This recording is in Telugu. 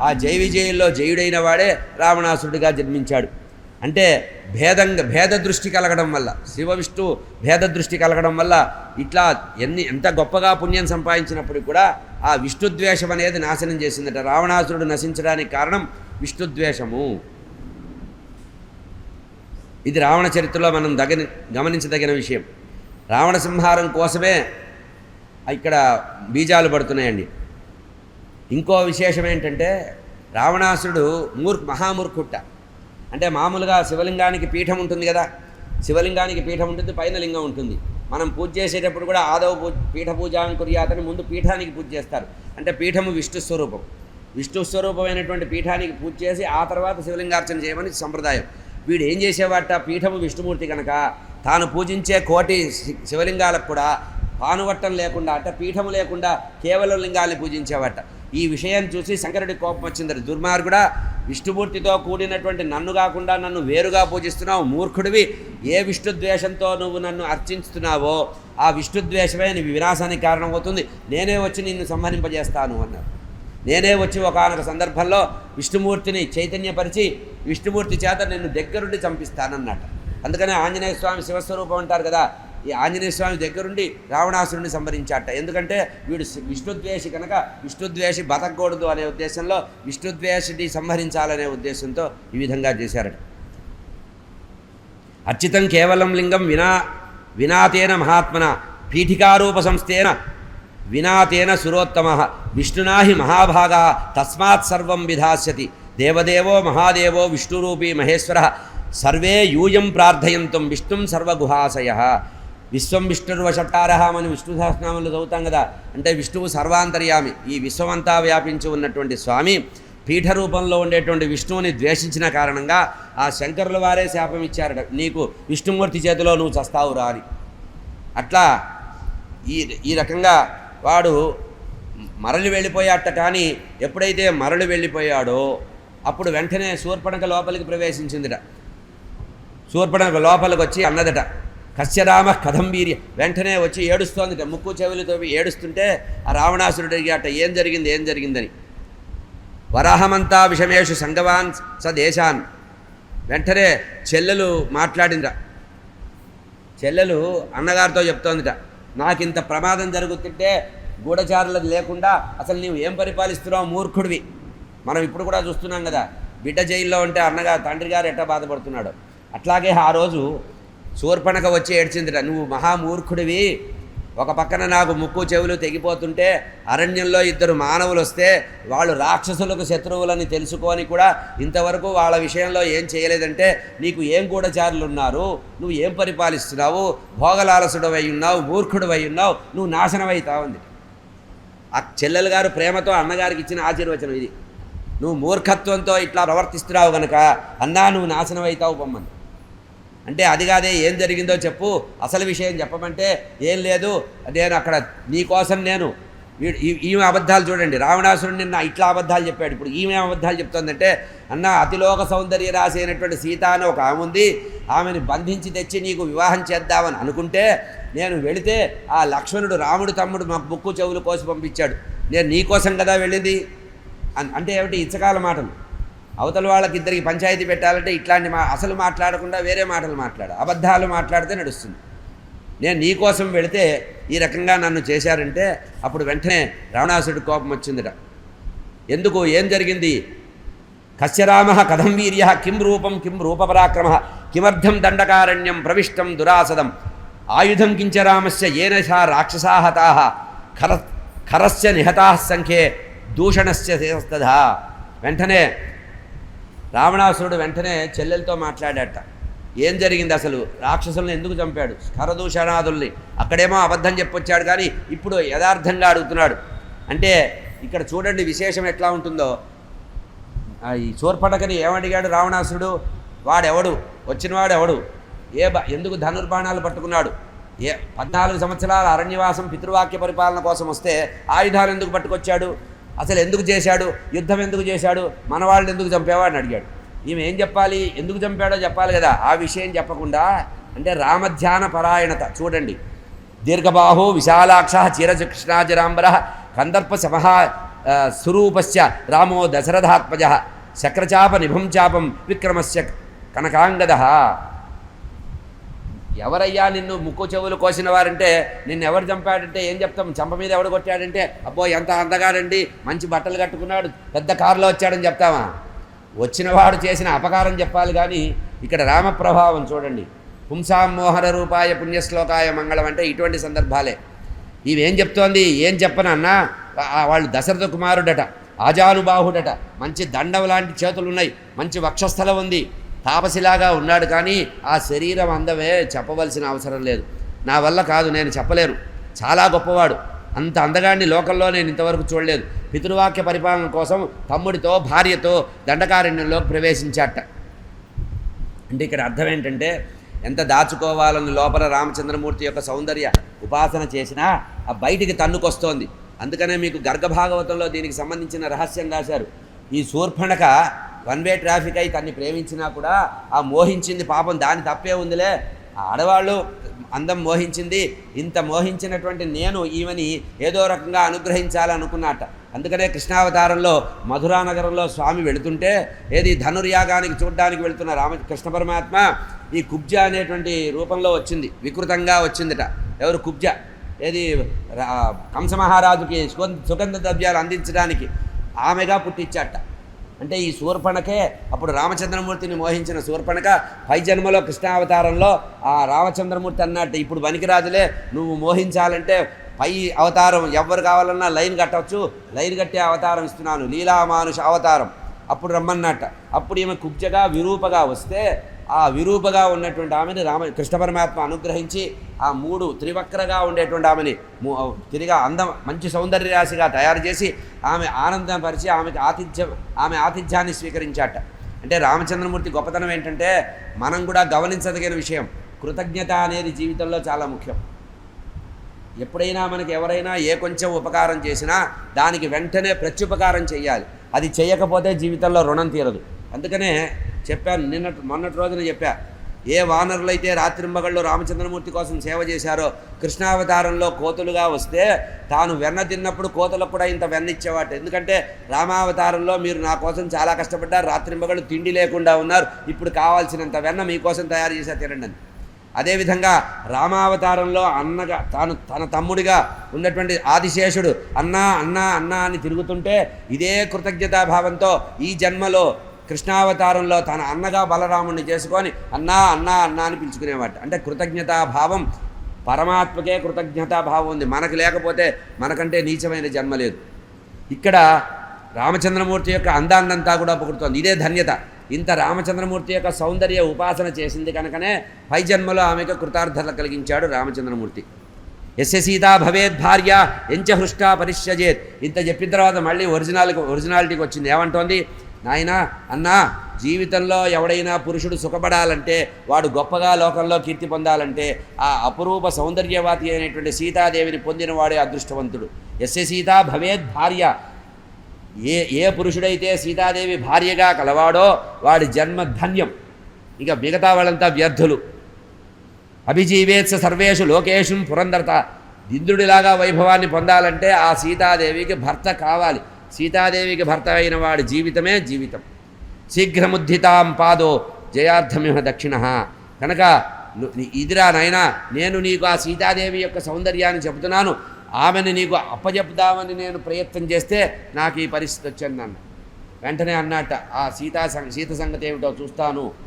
ఆ జై విజయుల్లో జయుడైన వాడే రావణాసురుడిగా జన్మించాడు. అంటే భేదంగా భేద దృష్టి కలగడం వల్ల శివ విష్ణు భేద దృష్టి కలగడం వల్ల ఇట్లా ఎన్ని ఎంత గొప్పగా పుణ్యం సంపాదించినప్పటికీ కూడా ఆ విష్ణుద్వేషం అనేది నాశనం చేసిందట. రావణాసురుడు నశించడానికి కారణం విష్ణుద్వేషము. ఇది రావణ చరిత్రలో మనం దగని గమనించదగిన విషయం. రావణ సంహారం కోసమే ఇక్కడ బీజాలు పడుతున్నాయండి. ఇంకో విశేషం ఏంటంటే రావణాసురుడు మూర్ మహామూర్ఖుట్ట. అంటే మామూలుగా శివలింగానికి పీఠం ఉంటుంది కదా శివలింగానికి పీఠం ఉంటుంది పైన లింగం ఉంటుంది. మనం పూజ చేసేటప్పుడు కూడా ఆదవ పూజ పీఠ పూజాం కుర్యాతని ముందు పీఠానికి పూజ చేస్తారు. అంటే పీఠము విష్ణు స్వరూపం. విష్ణు స్వరూపమైనటువంటి పీఠానికి పూజ చేసి ఆ తర్వాత శివలింగార్చన చేయమని సంప్రదాయం. వీడు ఏం చేసేవాట? పీఠము విష్ణుమూర్తి కనుక తాను పూజించే కోటి శివలింగాలకు కూడా పానువట్టం లేకుండా అంటే పీఠము లేకుండా కేవలం లింగాల్ని పూజించేవాట. ఈ విషయాన్ని చూసి శంకరుడి కోపం వచ్చింది. దుర్మార్గుడా విష్ణుమూర్తితో కూడినటువంటి నన్ను కాకుండా నన్ను వేరుగా పూజిస్తున్నావు మూర్ఖుడివి. ఏ విష్ణుద్వేషంతో నువ్వు నన్ను అర్చించుతున్నావో ఆ విష్ణుద్వేషమే నీ వినాశానికి కారణమవుతుంది. నేనే వచ్చి నిన్ను సంహరింపజేస్తాను అన్నారు. నేనే వచ్చి ఒకనొక సందర్భంలో విష్ణుమూర్తిని చైతన్యపరిచి విష్ణుమూర్తి చేత నిన్ను దగ్గరుండి చంపిస్తానన్నట. అందుకనే ఆంజనేయ స్వామి శివస్వరూపం అంటారు కదా ఈ ఆంజనేయ స్వామి దగ్గరుండి రావణాసురుణ్ణి సంహరించాట ఎందుకంటే వీడు విష్ణుద్వేషి కనుక విష్ణుద్వేషి బతకూడదు అనే ఉద్దేశంలో విష్ణుద్వేషిని సంహరించాలనే ఉద్దేశంతో ఈ విధంగా చేశారట. అర్చితం కేవలం లింగం వినా వినాతేన మహాత్మన పీఠికారూప సంస్థేన వినాతేన సురోత్తమ విష్ణునా హి మహాభాగా తస్మాత్ సర్వం విధాస్యతి దేవదేవో మహాదేవో విష్ణురూపీ మహేశ్వర సర్వే యూయం ప్రార్థయంతం విష్ణుం సర్వగుహాశయ విశ్వం విష్ణుర్వషట్కార మనం విష్ణు సహస్రనామంలో చదువుతాం కదా. అంటే విష్ణువు సర్వాంతర్యామి. ఈ విశ్వమంతా వ్యాపించి ఉన్నటువంటి స్వామి పీఠ రూపంలో ఉండేటువంటి విష్ణువుని ద్వేషించిన కారణంగా ఆ శంకరుల వారే శాపం ఇచ్చారట. నీకు విష్ణుమూర్తి చేతిలో నువ్వు చస్తావురా అని. అట్లా ఈ ఈ రకంగా వాడు మరలి వెళ్ళిపోయాట కానీ ఎప్పుడైతే మరలి వెళ్ళిపోయాడో అప్పుడు వెంటనే శూర్పణక లోపలికి ప్రవేశించిందిట. శూర్పణక లోపలికి వచ్చి అన్నదట కశ్యరామ కథం వీర్య వెంటనే వచ్చి ఏడుస్తోందిట ముక్కు చెవులతో ఏడుస్తుంటే ఆ రావణాసురుడు అట ఏం జరిగింది? ఏం జరిగిందని? వరాహమంతా విషమేషు సంగవాన్ స దేశాన్ వెంటనే చెల్లెలు మాట్లాడిందిట చెల్లెలు అన్నగారితో చెప్తోందిట నాకు ఇంత ప్రమాదం జరుగుతుంటే గూఢచారులది లేకుండా అసలు నీవు ఏం పరిపాలిస్తున్నావు మూర్ఖుడివి? మనం ఇప్పుడు కూడా చూస్తున్నాం కదా బిడ్డ జైల్లో ఉంటే అన్నగారు తండ్రి గారు ఎట్టా బాధపడుతున్నాడు? అట్లాగే ఆ రోజు శూర్పణక వచ్చి ఏడ్చిందిట నువ్వు మహామూర్ఖుడివి. ఒక పక్కన నాకు ముక్కు చెవులు తెగిపోతుంటే అరణ్యంలో ఇద్దరు మానవులు వస్తే వాళ్ళు రాక్షసులకు శత్రువులని తెలుసుకొని కూడా ఇంతవరకు వాళ్ళ విషయంలో ఏం చేయలేదంటే నీకు ఏం గూఢచారులు ఉన్నారు నువ్వు ఏం పరిపాలిస్తున్నావు? భోగలాలసుడు అయి ఉన్నావు మూర్ఖుడు అయి ఉన్నావు నువ్వు నాశనం ఆ చెల్లెలు గారు ప్రేమతో అన్నగారికి ఇచ్చిన ఆశీర్వచనం ఇది. నువ్వు మూర్ఖత్వంతో ఇట్లా ప్రవర్తిస్తున్నావు గనక అన్నా నువ్వు నాశనమవుతావు బొమ్మని. అంటే అది కాదే ఏం జరిగిందో చెప్పు. అసలు విషయం చెప్పమంటే ఏం లేదు. నేను అక్కడ నీకోసం నేను వీడు ఈమె అబద్ధాలు చూడండి. రావణాసురుడు నిన్న ఇట్లా అబద్ధాలు చెప్పాడు. ఇప్పుడు ఈమె అబద్ధాలు చెప్తుందంటే అన్న అతిలోక సౌందర్య రాశి అయినటువంటి సీత అని ఒక ఆమె ఉంది. ఆమెను బంధించి తెచ్చి నీకు వివాహం చేద్దామని అనుకుంటే నేను వెళితే ఆ లక్ష్మణుడు రాముడు తమ్ముడు మా బుక్కు చెవులు కోసి పంపించాడు. నేను నీకోసం కదా వెళ్ళింది? అంటే ఏమిటి? ఇచ్చకాల మాటలు. అవతల వాళ్ళకి ఇద్దరికి పంచాయతీ పెట్టాలంటే ఇట్లాంటి మా అసలు మాట్లాడకుండా వేరే మాటలు మాట్లాడ అబద్ధాలు మాట్లాడితే నడుస్తుంది. నేను నీ కోసం వెళితే ఈ రకంగా నన్ను చేశారంటే అప్పుడు వెంటనే రావణాసుడి కోపం వచ్చిందిట. ఎందుకు? ఏం జరిగింది? కశ్యరామ కథం వీర్య కిం రూపం కిం రూపపరాక్రమ కిమర్థం దండకారణ్యం ప్రవిష్టం దురాసదం ఆయుధం కించ రామస్య ఏన రాక్షసా హతా ఖర ఖరస్య నిహతా సంఖ్యే దూషణస్య వెంటనే రావణాసురుడు వెంటనే చెల్లెలతో మాట్లాడాట. ఏం జరిగింది అసలు? రాక్షసుల్ని ఎందుకు చంపాడు? స్కరదూషణాదుల్ని. అక్కడేమో అబద్ధం చెప్పొచ్చాడు కానీ ఇప్పుడు యథార్థంగా అడుగుతున్నాడు. అంటే ఇక్కడ చూడండి విశేషం ఎట్లా ఉంటుందో. ఈ శూర్పణకని ఏమడిగాడు రావణాసురుడు? వాడెవడు? వచ్చినవాడు ఎవడు ఏ ఎందుకు ధనుర్బాణాలు పట్టుకున్నాడు? ఏ పద్నాలుగు సంవత్సరాల అరణ్యవాసం పితృవాక్య పరిపాలన కోసం వస్తే ఆయుధాలు ఎందుకు పట్టుకొచ్చాడు? అసలు ఎందుకు చేశాడు? యుద్ధం ఎందుకు చేశాడు? మన వాళ్ళని ఎందుకు చంపేవాడిని అడిగాడు. ఈమె ఏం చెప్పాలి? ఎందుకు చంపాడో చెప్పాలి కదా. ఆ విషయం చెప్పకుండా అంటే రామధ్యాన పరాయణత చూడండి. దీర్ఘబాహు విశాలాక్ష చిరచకృష్ణాజరాంబర కందర్ప సమహా స్వరూపశ్చ స్వరూపస్య రామో దశరథాత్మజ శక్రచాప నిభం చాపం విక్రమస్య కనకాంగద ఎవరయ్యా నిన్ను ముక్కు చెవులు కోసిన వారంటే? నిన్ను ఎవరు చంపాడంటే? ఏం చెప్తాం? చంప మీద ఎవడు కొట్టాడంటే? అబ్బో ఎంత అందగాడండి మంచి బట్టలు కట్టుకున్నాడు. పెద్ద కారులో వచ్చాడని చెప్తామా వచ్చినవాడు చేసిన అపకారం చెప్పాలి కానీ ఇక్కడ రామ ప్రభావం చూడండి. పుంసామోహన రూపాయ పుణ్యశ్లోకాయ మంగళం అంటే ఇటువంటి సందర్భాలే. ఇవేం చెప్తోంది? ఏం చెప్పనన్నా వాళ్ళు దశరథ కుమారుడట ఆజానుబాహుడట. మంచి దండం లాంటి చేతులు ఉన్నాయి మంచి వక్షస్థలం ఉంది. తాపసిలాగా ఉన్నాడు కానీ ఆ శరీరం అందమే చెప్పవలసిన అవసరం లేదు. నా వల్ల కాదు నేను చెప్పలేను. చాలా గొప్పవాడు. అంత అందగాడిని లోకల్లో నేను ఇంతవరకు చూడలేదు. పితృవాక్య పరిపాలన కోసం తమ్ముడితో భార్యతో దండకారణ్యంలోకి ప్రవేశించాట. అంటే ఇక్కడ అర్థం ఏంటంటే ఎంత దాచుకోవాలని లోపల రామచంద్రమూర్తి యొక్క సౌందర్య ఉపాసన చేసినా ఆ బయటికి తన్నుకొస్తోంది. అందుకనే మీకు గర్గభాగవతంలో దీనికి సంబంధించిన రహస్యం రాశారు. ఈ శూర్పణక వన్ వే ట్రాఫిక్ అయి తన్ని ప్రేమించినా కూడా ఆ మోహించింది పాపం దాని తప్పే ఉందిలే. ఆ ఆడవాళ్ళు అందం మోహించింది ఇంత మోహించినటువంటి నేను ఈమెని ఏదో రకంగా అనుగ్రహించాలనుకున్నట. అందుకనే కృష్ణావతారంలో మధురానగరంలో స్వామి వెళుతుంటే ఏది ధనుర్యాగానికి చూడడానికి వెళుతున్న రామ కృష్ణ పరమాత్మ ఈ కుబ్జ అనేటువంటి రూపంలో వచ్చింది వికృతంగా వచ్చిందిట. ఎవరు కుబ్జ? ఏది రా- సుగంధ సుగంధ ద్రవ్యాలు అందించడానికి ఆమెగా పుట్టించాట. అంటే ఈ శూర్పణకే అప్పుడు రామచంద్రమూర్తిని మోహించిన శూర్పణక పై జన్మలో కృష్ణావతారంలో ఆ రామచంద్రమూర్తి అన్నట్టు ఇప్పుడు వనికిరాజులే నువ్వు మోహించాలంటే పై అవతారం ఎవరు కావాలన్నా లైన్ కట్టవచ్చు లైన్ కట్టే అవతారం ఇస్తున్నాను లీలామానుష అవతారం. అప్పుడు రమ్మన్నట్ట. అప్పుడు ఈమె కుబ్జగా విరూపగా వస్తే ఆ విరూపగా ఉన్నటువంటి ఆమెని రామ కృష్ణ పరమాత్మ అనుగ్రహించి ఆ మూడు త్రివక్రగా ఉండేటువంటి ఆమెని తిరిగా అందం మంచి సౌందర్య రాశిగా తయారు చేసి ఆమె ఆనందపరిచి ఆమెకి ఆతిథ్యం ఆమె ఆతిథ్యాన్ని స్వీకరించాట. అంటే రామచంద్రమూర్తి గొప్పతనం ఏంటంటే మనం కూడా గమనించదగిన విషయం. కృతజ్ఞత అనేది జీవితంలో చాలా ముఖ్యం. ఎప్పుడైనా మనకి ఎవరైనా ఏ కొంచెం ఉపకారం చేసినా దానికి వెంటనే ప్రత్యుపకారం చేయాలి అది చేయకపోతే జీవితంలో రుణం తీరదు. అందుకనే చెప్పాను నిన్నటి మొన్నటి రోజున చెప్పా. ఏ వానరులైతే రాత్రింబగళ్ళు రామచంద్రమూర్తి కోసం సేవ చేశారో కృష్ణావతారంలో కోతులుగా వస్తే తాను వెన్న తిన్నప్పుడు కోతలకు కూడా ఇంత వెన్న ఇచ్చేవాట ఎందుకంటే రామావతారంలో మీరు నా కోసం చాలా కష్టపడ్డారు రాత్రింబగళ్ళు తిండి లేకుండా ఉన్నారు. ఇప్పుడు కావాల్సినంత వెన్న మీకోసం తయారు చేసా తినండి అని. అదేవిధంగా రామావతారంలో అన్నగా తాను తన తమ్ముడిగా ఉన్నటువంటి ఆదిశేషుడు అన్నా అన్నా అన్నా అని తిరుగుతుంటే ఇదే కృతజ్ఞతాభావంతో ఈ జన్మలో కృష్ణావతారంలో తన అన్నగా బలరాముణ్ణి చేసుకొని అన్నా అన్నా అన్నా అని పిలుచుకునేవాట అంటే కృతజ్ఞతాభావం పరమాత్మకే కృతజ్ఞతాభావం ఉంది. మనకు లేకపోతే మనకంటే నీచమైన జన్మ లేదు. ఇక్కడ రామచంద్రమూర్తి యొక్క అందాన్నంతా కూడా పొగుడుతోంది. ఇదే ధన్యత. ఇంత రామచంద్రమూర్తి యొక్క సౌందర్య ఉపాసన చేసింది కనుకనే పై జన్మలో ఆమెకు కృతార్థత కలిగించాడు రామచంద్రమూర్తి. ఎస్ సీతా భవేద్ భార్య ఎంచ హృష్టా పరిశ్యజేత్ ఇంత చెప్పిన తర్వాత మళ్ళీ ఒరిజినల్ ఒరిజినాలిటీకి వచ్చింది. ఏమంటోంది? నాయన అన్నా జీవితంలో ఎవడైనా పురుషుడు సుఖపడాలంటే వాడు గొప్పగా లోకంలో కీర్తి పొందాలంటే ఆ అపురూప సౌందర్యవాతి అయినటువంటి సీతాదేవిని పొందినవాడే అదృష్టవంతుడు. ఎస్య సీతా భవేద్ భార్య. ఏ ఏ పురుషుడైతే సీతాదేవి భార్యగా కలవాడో వాడి జన్మ ధన్యం. ఇక మిగతా వాళ్ళంతా వ్యర్థులు. అభిజీవేత్స సర్వేషు లోకేషు పురందరత ఇంద్రుడిలాగా వైభవాన్ని పొందాలంటే ఆ సీతాదేవికి భర్త కావాలి. సీతాదేవికి భర్త అయిన వాడి జీవితమే జీవితం. శీఘ్రముద్ధితాం పాదో జయార్థమిహ దక్షిణ. కనుక ఇదిరా నాయనా నేను నీకు ఆ సీతాదేవి యొక్క సౌందర్యాన్ని చెబుతున్నాను. ఆమెను నీకు అప్పజెప్దామని నేను ప్రయత్నం చేస్తే నాకు ఈ పరిస్థితి వచ్చింది అన్న వెంటనే అన్నట్ట ఆ సీతా సీత సంగతి ఏమిటో చూస్తాను.